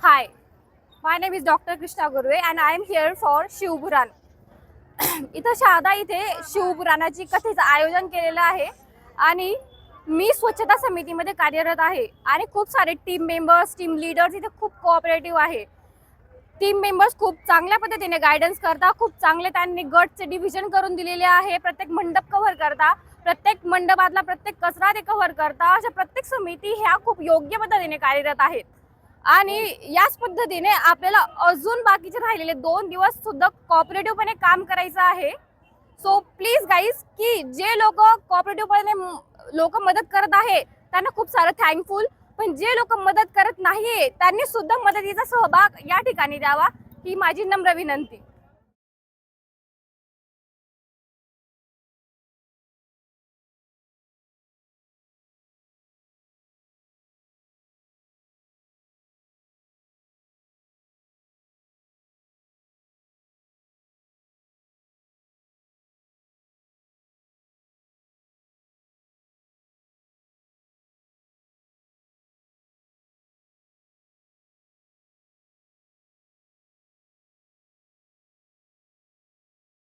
Hi, my name is Dr. Krishna Gurve and I am here for Shivpuran इथं शहादा इथे शिवपुराणाची कथेचं आयोजन केलेलं आहे आणि मी स्वच्छता समितीमध्ये कार्यरत आहे आणि खूप सारे टीम मेंबर्स टीम लीडर्स इथे खूप कोऑपरेटिव्ह आहे. टीम मेंबर्स खूप चांगल्या पद्धतीने गायडन्स करता खूप चांगले त्यांनी गटचे डिव्हिजन करून दिलेले आहे. प्रत्येक मंडप कव्हर करता प्रत्येक मंडपातला प्रत्येक कचरा ते कव्हर करता अशा प्रत्येक समिती ह्या खूप योग्य पद्धतीने कार्यरत आहेत. आणि याच पद्धतीने आपल्याला अजून बाकीचे राहिलेले दोन दिवस सुद्धा कॉपरेटिव्हपणे काम करायचं आहे. सो प्लीज गाईज की जे लोक कॉपरेटिव्हपणे लोक मदत करत आहे त्यांना खूप सारं थँकफुल पण जे लोक मदत करत नाहीये त्यांनी सुद्धा मदतीचा सहभाग या ठिकाणी द्यावा ही माझी नम्र विनंती.